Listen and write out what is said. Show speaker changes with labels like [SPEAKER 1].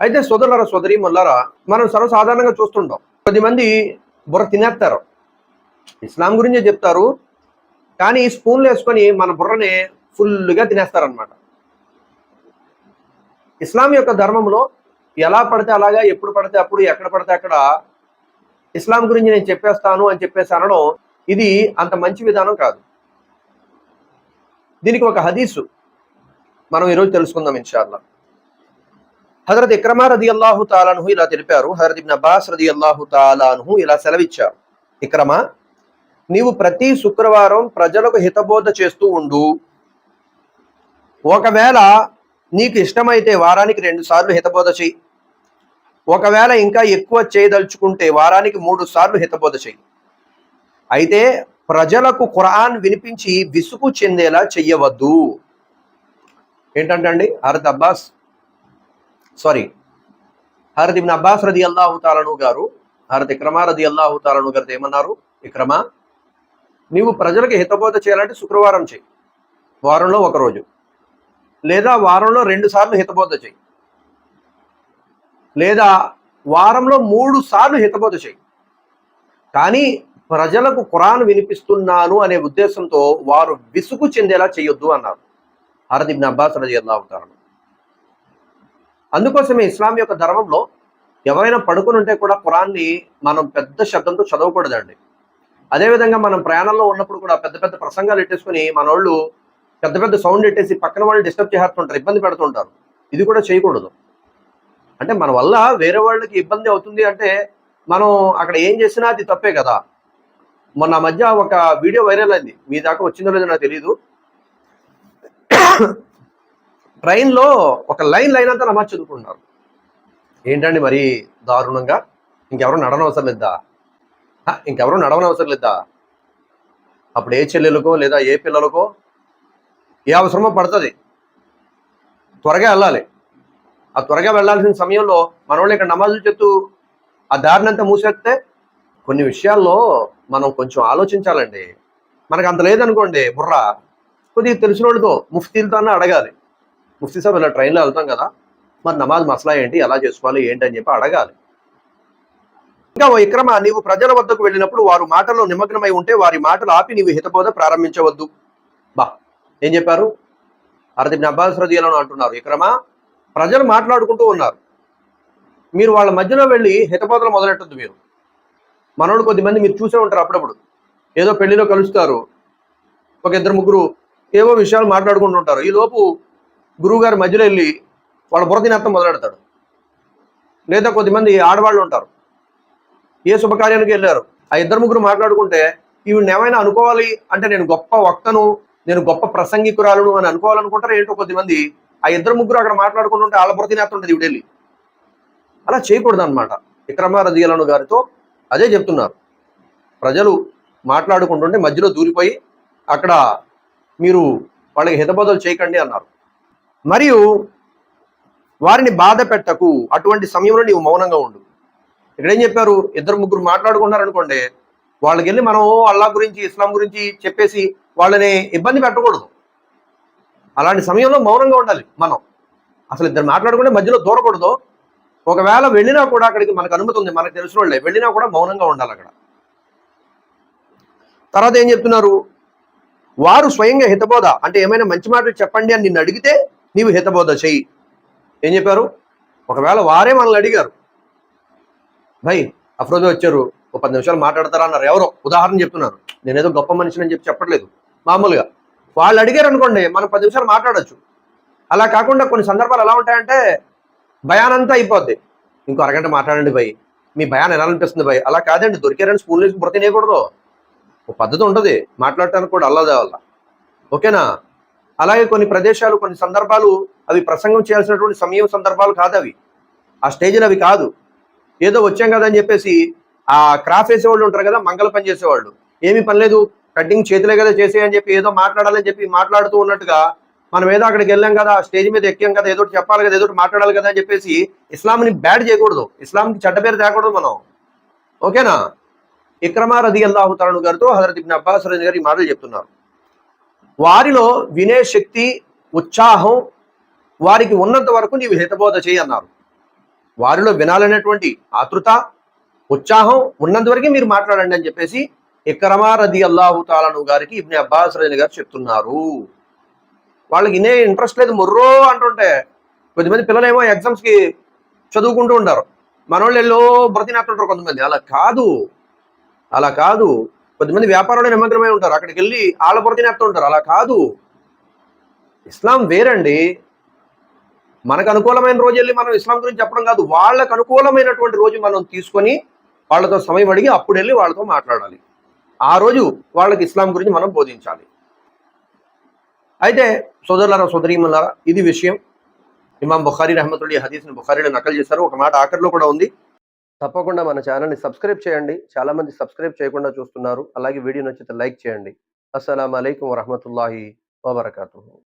[SPEAKER 1] అయితే సోదరులరా సోదరి మొల్లారా మనం సర్వసాధారణంగా చూస్తుంటాం. కొద్దిమంది బుర్ర తినేస్తారు. ఇస్లాం గురించే చెప్తారు. కానీ స్పూన్లు వేసుకొని మన బుర్రని ఫుల్గా తినేస్తారనమాట ఇస్లాం యొక్క ధర్మంలో ఎలా పడితే అలాగా ఎప్పుడు పడితే అప్పుడు ఎక్కడ పడితే అక్కడ ఇస్లాం గురించి నేను చెప్పేస్తాను అని చెప్పేసి అనడం ఇది అంత మంచి విధానం కాదు. దీనికి ఒక హదీసు మనం ఈరోజు తెలుసుకుందాం ఇన్షాల్లా హజరత్ ఇక్రమా రది అల్లాహు తాలాను ఇలా తెలిపారు. హజరత్ ఇబ్న్ అబ్బాస్ రది అల్లాహు తాలాను ఇలా సెలవిచ్చారు. ఇక్రమా నీవు ప్రతి శుక్రవారం ప్రజలకు హితబోధ చేస్తూ ఉండు. ఒకవేళ నీకు ఇష్టమైతే వారానికి రెండు సార్లు హితబోధ చెయ్యి. ఒకవేళ ఇంకా ఎక్కువ చేయదలుచుకుంటే వారానికి మూడు సార్లు హితబోధ చెయ్యి. అయితే ప్రజలకు ఖురాన్ వినిపించి విసుగు చెందేలా చెయ్యవద్దు. ఏంటంటే అండి హరత్ అబ్బాస్ సారీ హరత్ ఇబ్న్ అబ్బాస్ రది అల్లాహు తాలను గారు హరత్ ఇక్రమా రది అల్లాహు తాలను గారు ఏమన్నారు? ఇక్రమా నీవు ప్రజలకు హితబోధ చేయాలంటే శుక్రవారం చెయ్యి వారంలో ఒక రోజు. లేదా వారంలో రెండు సార్లు హితబోధ చేయి. లేదా వారంలో మూడు సార్లు హితబోధ చేయి. కానీ ప్రజలకు ఖురాన్ వినిపిస్తున్నాను అనే ఉద్దేశంతో వారు విసుగు చెందేలా చేయొద్దు అన్నారు. హరద్ ఇబ్న్ అబ్బాస్ రజి అల్లా అవుతారు అందుకోసమే ఇస్లాం యొక్క ధర్మంలో ఎవరైనా పడుకుని ఉంటే కూడా కురాన్ని మనం పెద్ద శబ్దంతో చదవకూడదండి. అదేవిధంగా మనం ప్రయాణంలో ఉన్నప్పుడు కూడా పెద్ద పెద్ద ప్రసంగాలు ఎట్టేసుకుని మన వాళ్ళు పెద్ద పెద్ద సౌండ్ ఎట్టేసి పక్కన వాళ్ళు డిస్టర్బ్ చేస్తుంటారు ఇబ్బంది పెడుతుంటారు. ఇది కూడా చేయకూడదు. అంటే మన వల్ల వేరే వాళ్ళకి ఇబ్బంది అవుతుంది అంటే మనం అక్కడ ఏం చేసినా అది తప్పే కదా. మొన్న మధ్య ఒక వీడియో వైరల్ అయింది. మీ దాకా వచ్చిందో లేదో నాకు తెలియదు ట్రైన్లో ఒక లైన్ లైన్ అంతా నమాజ్ చదువుకుంటున్నారు. ఏంటండి మరి దారుణంగా? ఇంకెవరో నడనవసరం లేదా? ఇంకెవరో నడవనవసరం లేదా? అప్పుడు ఏ చెల్లెలకో లేదా ఏ పిల్లలకో ఏ అవసరమో పడుతుంది. త్వరగా వెళ్ళాలి. ఆ త్వరగా వెళ్ళాల్సిన సమయంలో మనోళ్ళు ఇక్కడ నమాజులు చెప్తూ ఆ దారినంతా మూసేస్తే కొన్ని విషయాల్లో మనం కొంచెం ఆలోచించాలండి. మనకు అంత లేదనుకోండి బుర్ర. కొద్దిగా తెలిసిన వాళ్ళతో ముఫ్తీలతో అన్న అడగాలి. ముఫ్తీ సాబ్ ఇలా ట్రైన్లో వెళ్తాం కదా మరి నమాజ్ మసలా ఏంటి ఎలా చేసుకోవాలి ఏంటి అని చెప్పి అడగాలి. ఇంకా ఓ ఇక్రమ నీవు ప్రజల వద్దకు వెళ్ళినప్పుడు వారు మాటల్లో నిమగ్నమై ఉంటే వారి మాటలు ఆపి నీవు హితబోధ ప్రారంభించవద్దు. బా ఏం చెప్పారు? అరదిబిన్ అబ్బాస్ రదియాలను అంటున్నారు ఇక్రమ ప్రజలు మాట్లాడుకుంటూ ఉన్నారు. మీరు వాళ్ళ మధ్యలో వెళ్ళి హితబోధలు మొదలెట్టద్దు మీరు. మనోడు కొద్దిమంది మీరు చూసే ఉంటారు అప్పుడప్పుడు. ఏదో పెళ్ళిలో కలుస్తారు. ఒక ఇద్దరు ముగ్గురు ఏవో విషయాలు మాట్లాడుకుంటూ ఉంటారు. ఈ లోపు గురువుగారి మధ్యలో వెళ్ళి వాళ్ళ బుర్ర తినేత్తం మొదలెడతాడు. లేదా కొద్దిమంది ఆడవాళ్ళు ఉంటారు. ఏ శుభకార్యానికి వెళ్ళారు? ఆ ఇద్దరు ముగ్గురు మాట్లాడుకుంటే ఈవిడిని ఏమైనా అనుకోవాలి అంటే నేను గొప్ప వక్తను నేను గొప్ప ప్రసంగికురాలను అని అనుకోవాలనుకుంటారు ఏంటో కొద్దిమంది ఆ ఇద్దరు ముగ్గురు అక్కడ మాట్లాడుకుంటుంటే వాళ్ళ బుర్ర ఉంటుంది ఈవిడెళ్ళి. అలా చేయకూడదు అనమాట విక్రమారదీయలను గారితో అదే చెప్తున్నారు. ప్రజలు మాట్లాడుకుంటుంటే మధ్యలో దూరిపోయి అక్కడ మీరు వాళ్ళకి హితబోధలు చేయకండి అన్నారు. మరియు వారిని బాధ పెట్టకు. అటువంటి సమయంలో నీవు మౌనంగా ఉండు. ఇక్కడ ఏం చెప్పారు? ఇద్దరు ముగ్గురు మాట్లాడుకున్నారు అనుకోండి వాళ్ళకి వెళ్ళి మనం అల్లా గురించి ఇస్లాం గురించి చెప్పేసి వాళ్ళని ఇబ్బంది పెట్టకూడదు. అలాంటి సమయంలో మౌనంగా ఉండాలి మనం. అసలు ఇద్దరు మాట్లాడుకుంటే మధ్యలో దూరకూడదు. ఒకవేళ వెళ్ళినా కూడా అక్కడికి మనకు అనుమతి ఉంది మనకు తెలిసిన వాళ్ళే. వెళ్ళినా కూడా మౌనంగా ఉండాలి అక్కడ. తర్వాత ఏం చెప్తున్నారు? వారు స్వయంగా హితబోధ అంటే ఏమైనా మంచి మాటలు చెప్పండి అని నిన్ను అడిగితే నీవు హితబోధ చెయ్యి. ఏం చెప్పారు? ఒకవేళ వారే మనల్ని అడిగారు. భయ్ అఫ్రోజు వచ్చారు. ఒక పది నిమిషాలు మాట్లాడతారా అన్నారు. ఎవరో? ఉదాహరణ చెప్తున్నారు నేనేదో గొప్ప మనిషిని అని చెప్పి చెప్పట్లేదు. మామూలుగా. వాళ్ళు అడిగారు అనుకోండి మనం పది నిమిషాలు మాట్లాడొచ్చు. అలా కాకుండా కొన్ని సందర్భాలు ఎలా ఉంటాయంటే భయానంతా అయిపోద్ది. ఇంకో అరగంట మాట్లాడండి భయ్. మీ భయాన్ని ఎలా అనిపిస్తుంది భయ్? అలా కాదండి. దొరికారని స్కూల్ నుంచి బ్రతినేయకూడదు ఒక పద్ధతి ఉంటుంది. మాట్లాడటానికి కూడా అల్లదే వల్ల ఓకేనా? అలాగే కొన్ని ప్రదేశాలు కొన్ని సందర్భాలు అవి ప్రసంగం చేయాల్సినటువంటి సమయం సందర్భాలు కాదు అవి. ఆ స్టేజ్లు అవి కాదు. ఏదో వచ్చాం కదా అని చెప్పేసి ఆ క్రాఫ్ వేసేవాళ్ళు ఉంటారు కదా మంగళ పని చేసేవాళ్ళు. ఏమీ పని లేదు కటింగ్ చేతులే కదా చేసేయని చెప్పి ఏదో మాట్లాడాలని చెప్పి మాట్లాడుతూ ఉన్నట్టుగా మనం ఏదో అక్కడికి వెళ్ళాం కదా స్టేజ్ మీద ఎక్కాం కదా ఏదో చెప్పాలి కదా ఏదో మాట్లాడాలి కదా అని చెప్పేసి ఇస్లాంని బ్యాడ్ చేయకూడదు. ఇస్లాంకి చెడ్డ పేరు తేకూడదు మనం. ఓకేనా? ఇక్రమా రది అల్లాహు తరణు గారితో హజరత్ ఇబ్న్ అబ్బాస్ గారు ఈ మాటలు చెప్తున్నారు. వారిలో వినే శక్తి ఉత్సాహం వారికి ఉన్నంత వరకు నీవు హితబోధ చేయి అన్నారు. వారిలో వినాలనేటువంటి ఆతృత ఉత్సాహం ఉన్నంత వరకు మీరు మాట్లాడండి అని చెప్పేసి ఇక్రమా రది అల్లాహు తాలను గారికి ఇబ్ని అబ్బాస్ రజని గారు చెప్తున్నారు. వాళ్ళకి ఇనే ఇంట్రెస్ట్ లేదు మొర్రో అంటుంటే కొద్దిమంది పిల్లలేమో ఎగ్జామ్స్కి చదువుకుంటూ ఉంటారు మనోళ్ళు ఎల్లో బ్రతినేస్తుంటారు కొంతమంది. అలా కాదు. అలా కాదు. కొద్దిమంది వ్యాపారంలో నిమగ్నమై ఉంటారు. అక్కడికి వెళ్ళి వాళ్ళ బ్రతినేస్తూ ఉంటారు. అలా కాదు. ఇస్లాం వేరండి. మనకు అనుకూలమైన రోజు వెళ్ళి మనం ఇస్లాం గురించి చెప్పడం కాదు. వాళ్ళకు అనుకూలమైనటువంటి రోజు మనం తీసుకొని వాళ్ళతో సమయం అడిగి అప్పుడు వెళ్ళి వాళ్ళతో మాట్లాడాలి. ఆ రోజు వాళ్ళకి ఇస్లాం గురించి మనం బోధించాలి. అయితే సోదరులారా సోదరీమల్లారా ఇది విషయం. ఇమాం బుఖారీ రహమతుల్లి హదీస్ని బుఖారీలో నకలు చేశారు. ఒక మాట ఆఖరిలో కూడా ఉంది. తప్పకుండా మన ఛానల్ని సబ్స్క్రైబ్ చేయండి. చాలా మంది సబ్స్క్రైబ్ చేయకుండా చూస్తున్నారు. అలాగే వీడియో నచ్చితే లైక్ చేయండి. అస్సలం అయికం వరహమతుల్లాహి వబర్కూ